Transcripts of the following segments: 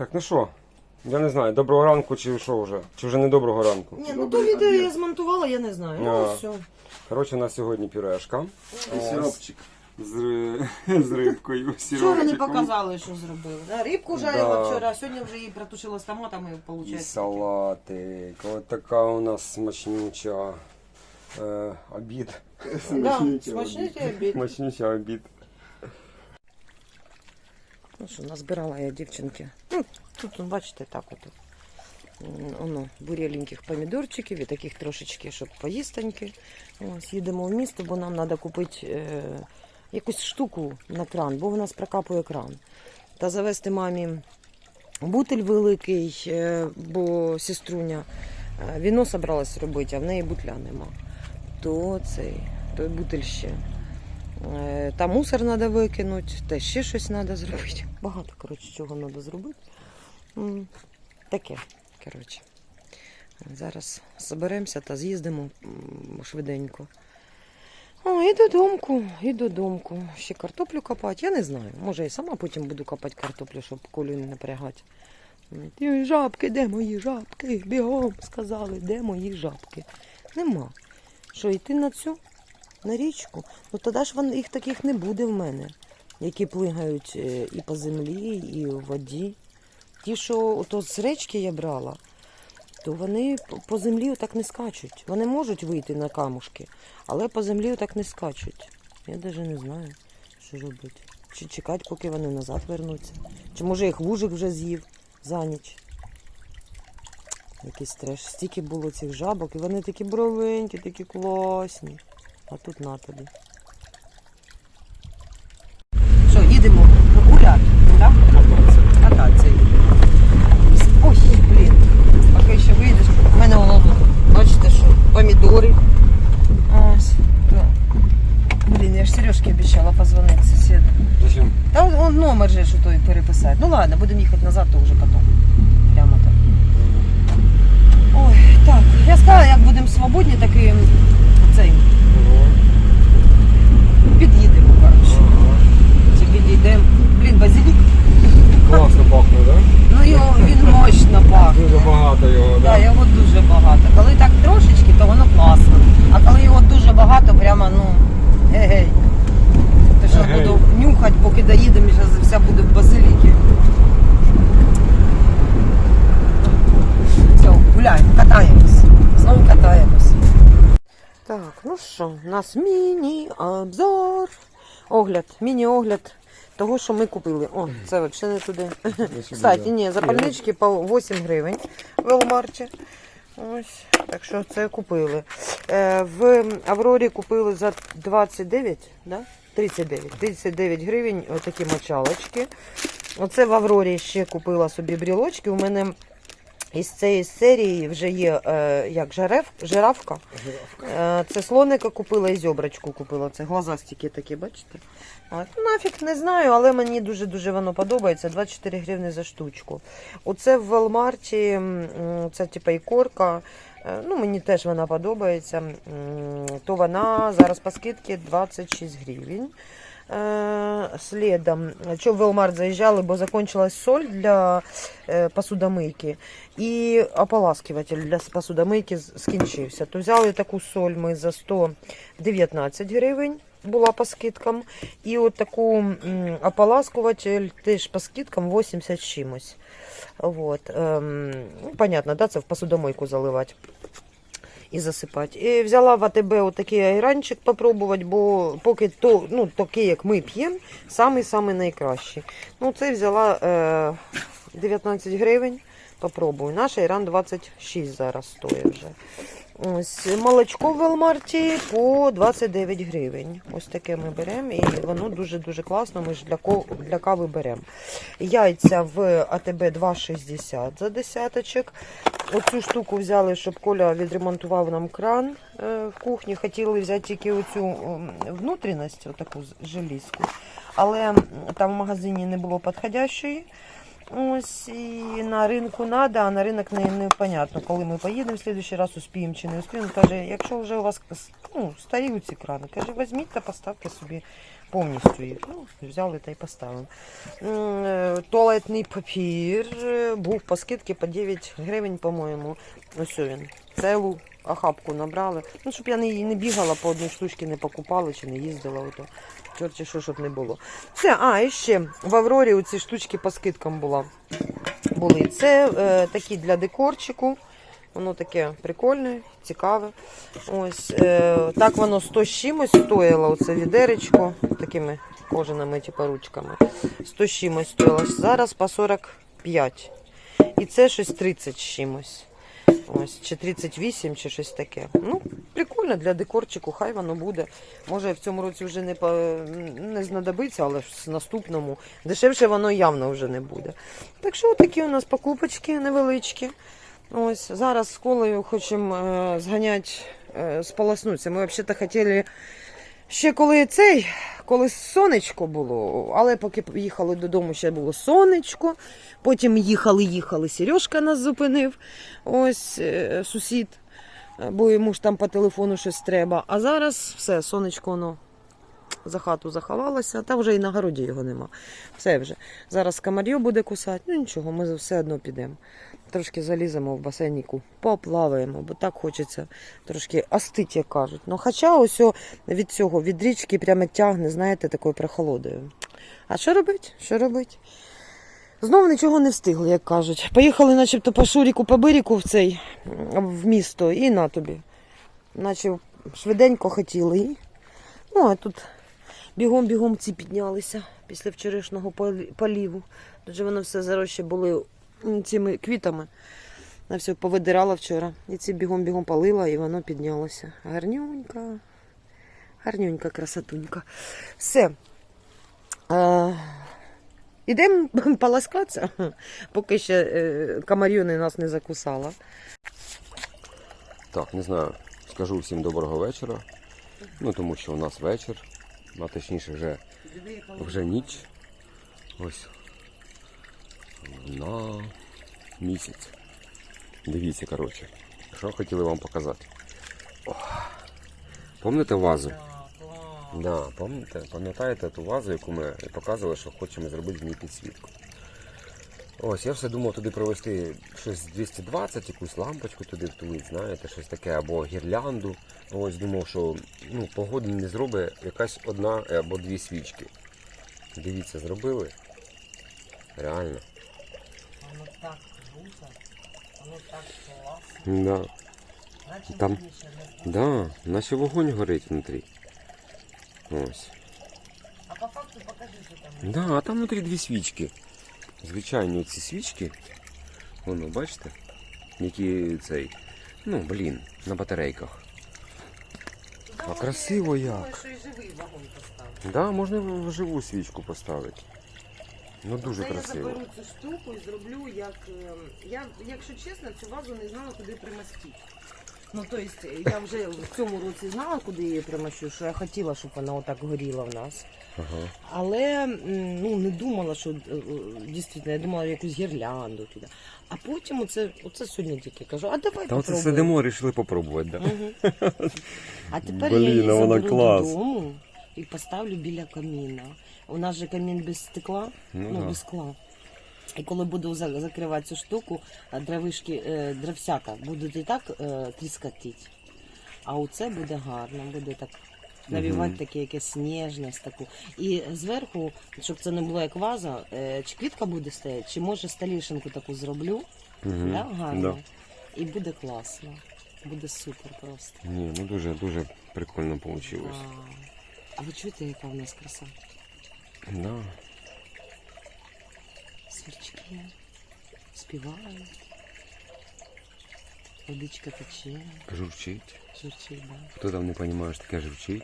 Так, ну що? Я не знаю, доброго ранку чи що вже? Чи вже не доброго ранку? Ні, ну то відео я змонтувала, я не знаю. Ну, А. все. Коротше, у нас сьогодні пюрешка. Ось. Сиропчик. З, ри- з рибкою. Вчора не сиропчиком. показали, що зробили. Да, рибку жарила Да. вчора, а сьогодні вже її протушила з томатами, І виходить. салатик. Ось така у нас смачнюча е, обід. Да, смачний обід. Смачнюча обід. Ну що, назбирала я дівчинки. Ну, тут, ну, бачите, так от. Воно, буряленьких помідорчиків і таких трошечки, щоб поїстеньки. Ось, їдемо в місто, бо нам треба купити е, якусь штуку на кран, бо в нас прокапує кран. Та завести мамі бутиль великий, е, бо сеструня е, віно собралась робити, а в неї бутля нема. То цей, той бутиль ще. Е, Та мусор треба викинути, та ще щось треба зробити. Багато, коротше, чого треба зробити. Таке, коротше. Зараз зберемося та з'їздимо швиденько. О, і додомку, і додомку. Ще картоплю копати. Я не знаю. Може, і сама потім буду копати картоплю, щоб колю не напрягати. «Ті Жабки, де мої жабки? Бігом сказали, де мої жабки? Нема. Що, йти на цю? На річку? Ну тоді ж їх таких не буде в мене, які плигають е, і по землі, і в воді. Ті, що ото з речки я брала, то вони по- землі отак не скачуть. Вони можуть вийти на камушки, але по землі отак не скачуть. Я навіть не знаю, що робити. Чи чекати, поки вони назад вернуться. Чи може їх вужик вже з'їв за ніч. Якийсь треш. Стільки було цих жабок, і вони такі бровенькі, такі класні. А тут на тобі. Що, їдемо гуляти, так? Кататися. Ой, блін. Поки ще вийдеш. У мене воно тут, бачите, що помідори. Ось. Так. Блін, я ж Сережки обіцяла позвонити сусіду. Зачем? Та он, он номер же, що той переписати. Ну ладно, будемо їхати назад, то вже потім. Прямо так. Ой, так. Я сказала, як будемо свободні, так і цей. Під'їдемо, коротше. Чи підійдемо. Блін, базилік. Класно пахне, так? Ну його він мощно пахне. Дуже багато його, Так, так? його дуже багато. Коли так трошечки, то воно класно. А коли його дуже багато, прямо, ну, егей. Ти що Егей. буду нюхати, поки доїдемо, і зараз вся буде в базиліки. Все, гуляємо, катаємось. Знову катаємось. Так, ну що, у нас міні-обзор. Огляд, міні-огляд того, що ми купили. О, це взагалі не туди. Кстати, ні, запальнички по 8 гривень в Велмарті. Ось, так що це купили. Е, в Аврорі купили за 29, да? 39. 39 гривень отакі мочалочки. Оце в Аврорі ще купила собі брілочки. У мене із цієї серії вже є е, як жарев, жирафка. Е, Це слоника купила і зьобрачку купила. Це глазастики такі, бачите? От, ну, нафіг не знаю, але мені дуже-дуже воно подобається. 24 гривні за штучку. Оце в м, це типа ікорка. Е, Ну, мені теж вона подобається. То вона зараз по скидці 26 гривень. Е, Слідом, що в Walmart заїжджали, бо закончилась соль для е, посудомийки і ополаскиватель для посудомийки скінчився. То взяли таку соль ми за 119 гривень. Була по скидкам. І от таку м, ополаскуватель теж по скидкам 80 чимось. Вот. Ну, понятно, да, це в посудомойку заливати і засипати. І взяла в АТБ отакий айранчик попробувати, бо поки то, ну, такий, як ми п'ємо, самий-самий найкращий. Ну, це взяла е, 19 гривень. Попробую. Наш айран 26 зараз стоїть вже. Ось молочко в Велмарті по 29 гривень. Ось таке ми беремо, і воно дуже-дуже класно. Ми ж для, ко- для кави беремо. Яйця в АТБ 2,60 за десяточок. Оцю штуку взяли, щоб Коля відремонтував нам кран е, в кухні. Хотіли взяти тільки оцю внутрішність, отаку желізку. Але там в магазині не було підходящої. Ось і на ринку надо, а на ринок не, не понятно, коли ми поїдемо в следующий раз, успіємо чи не успіємо. Каже, якщо вже у вас ну, старі ці крани, каже, візьміть та поставте собі повністю їх. Ну, взяли та й поставили. Е, Туалетний папір е, був по скидці по 9 гривень, по-моєму. Ось він. Целу охапку набрали. Ну, щоб я не, не бігала по одній штучці, не покупала чи не їздила. Ото. Чорті, що щоб не було. Все, а, і ще в Аврорі оці штучки по скидкам була. були. Це е, такі для декорчику. Воно таке прикольне, цікаве. Ось е, так воно 100 з чимось стоїло, оце відеречко такими кожаними типу, ручками. 100 з чимось стоїло. Зараз по 45. І це щось 30 з чимось. Ось, чи 38, чи щось таке. Ну, прикольно для декорчику, хай воно буде. Може в цьому році вже не, по, не знадобиться, але в наступному дешевше воно явно вже не буде. Так що такі у нас покупочки невеличкі. Ось зараз з колею хочемо е, зганяти, е, сполоснутися. Ми взагалі хотіли ще коли цей, коли сонечко було, але поки їхали додому, ще було сонечко. Потім їхали, їхали. Сережка нас зупинив. Ось е, сусід, е, бо йому ж там по телефону щось треба. А зараз все, сонечко воно за хату заховалося, та вже і на городі його нема. Все вже. Зараз комар'ю буде кусати, ну нічого, ми все одно підемо. Трошки заліземо в басейніку, поплаваємо, бо так хочеться трошки остить, як кажуть. Ну, хоча ось від цього, від річки прямо тягне, знаєте, такою прохолодою. А що робить? Що робить? Знову нічого не встигли, як кажуть. Поїхали, начебто, по Шуріку, по Бирику в цей в місто і на тобі. Наче швиденько хотіли. Ну, а тут бігом-бігом ці піднялися після вчорашнього полі- поліву. Тут воно все заросше були цими квітами. На все повидирала вчора. І ці бігом-бігом палила, і воно піднялося. Гарнюнька. Гарнюнька, красотунька. Все. Е, Ідемо полоскатися, поки ще е, комарюни нас не закусала. Так, не знаю. Скажу всім доброго вечора. Ну тому що у нас вечір, а точніше вже, вже ніч. Ось на місяць. Дивіться, коротше, що хотіли вам показати. О, Помните вазу? Да, пам'ятаєте, пам'ятаєте ту вазу, яку ми показували, що хочемо зробити в ній підсвітку. Ось, я все думав туди провести щось 220, якусь лампочку туди втулити, знаєте, щось таке, або гірлянду. Ось думав, що ну, погоди не зробить якась одна або дві свічки. Дивіться, зробили. Реально. Воно так круто, воно так класно. Да. Наче Там- Да, наче вогонь горить внутрі. Ось. А по факту покажи, що там. Да, а там внутрі дві свічки. Звичайні ці свічки. Воно, бачите? Які цей. Ну, блін, на батарейках. А красиво як. Да, можна живу свічку поставити. Ну дуже Це красиво. Я заберу цю штуку і зроблю як. е, Я, якщо чесно, цю вазу не знала, куди примостити. Ну, то есть, я вже в цьому році знала, куди її примощу, що я хотіла, щоб вона отак горіла в нас. Ага. Але м, ну, не думала, що е, е, дійсно, я думала якусь гірлянду туди. А потім оце, оце сьогодні тільки кажу, а давай Та оце попробуємо. сидимо, вирішили попробувати, да? Мгм. А тепер Блін, я її а вона заберу клас. додому і поставлю біля каміна. У нас же камін без стекла, Ну ну, да. без скла. І коли буду закривати цю штуку, дровишки, е, дровсята будуть і так е, тріскатити. А оце буде гарно, буде так навівати таке якесь сніжність таку. І зверху, щоб це не було як ваза, е, чи квітка буде стояти, чи може столішинку таку зроблю. Мгм. Да, гарно. І буде класно. Буде супер просто. Ні, ну дуже дуже прикольно вийшло. А, а ви чуєте, яка в нас краса? Да. Сверчки співають. Водичка тече, Журчить. журчить, да. Хто там не розуміє, що таке журчить?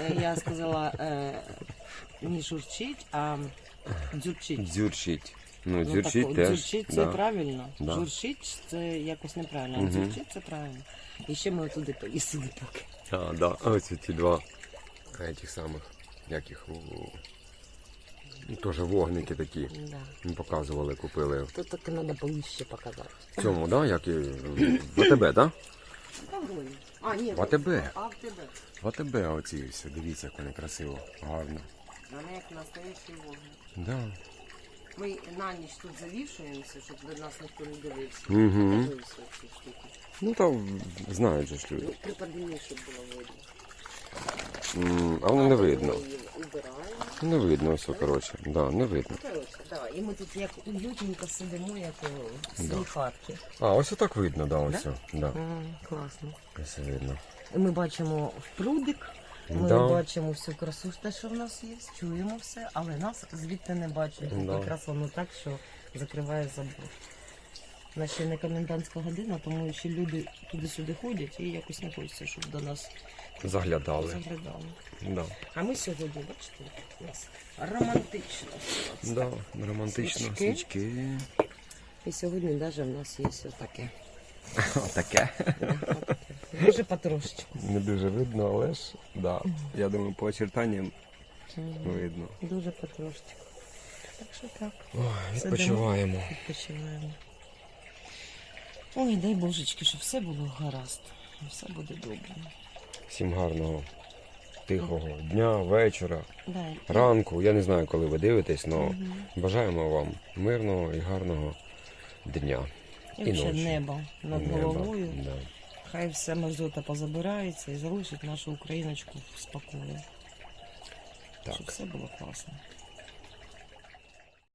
Е, я сказала е, не журчить, а дзюрчить. Дзюрчить. Ну, Ну, дзюрчить теж. дзюрчить це да. правильно. Да. Журчить це якось неправильно, а дзюрчить це правильно. І ще ми туди повісили поки. А, да. Ось ці два А, этих самих, як їх, теж вогники такі. Да. Ми показували, купили Тут таки треба ближче показати. в цьому, да? Як і в АТБ, да? А, ні, В АТБ. А в тебе. В АТБ оці все, дивіться, як вони красиво, гарно. Вони як настоящий вогник. Да. Ми на ніч тут завішуємося, щоб до нас ніхто не дивився. Угу. Дивися ці штуки. Ну там знають же ж люди. Ну, Приподніми, щоб було видно. М, А воно не видно. ми її Не видно все, коротше. Да, не видно. Коротше, да. І ми тут як уютненько сидимо, як у своїй Да. хатці. А, ось так видно, да, ось. Да? Да. класно. Ось видно. Ми бачимо прудик, ми Да. бачимо всю красу, те, що в нас є, чуємо все, але нас звідти не бачать. Да. Якраз воно так, що закриває забор. У нас ще не комендантська година, тому ще люди туди-сюди ходять і якось не хочеться, щоб до нас Заглядали. заглядали. Да. А ми сьогодні, бачите, у нас романтично. Да, романтично. Свічки. Свічки. І сьогодні навіть в нас є отаке. Отаке. Дуже потрошечку. Не дуже видно, але ж, да. Я думаю, по очертанням видно. Дуже потрошечку. Так що так. Ой, Сидимо. відпочиваємо. Відпочиваємо. Ой, дай божечки, щоб все було гаразд. Все буде добре. Всім гарного, тихого дня, вечора, Дай. ранку. Я не знаю, коли ви дивитесь, але Мгм. бажаємо вам мирного і гарного дня. І і ночі. небо над Неба. головою. Да. Хай все мерзота позабирається і залишить нашу Україночку в спокої. Так. Щоб все було класно.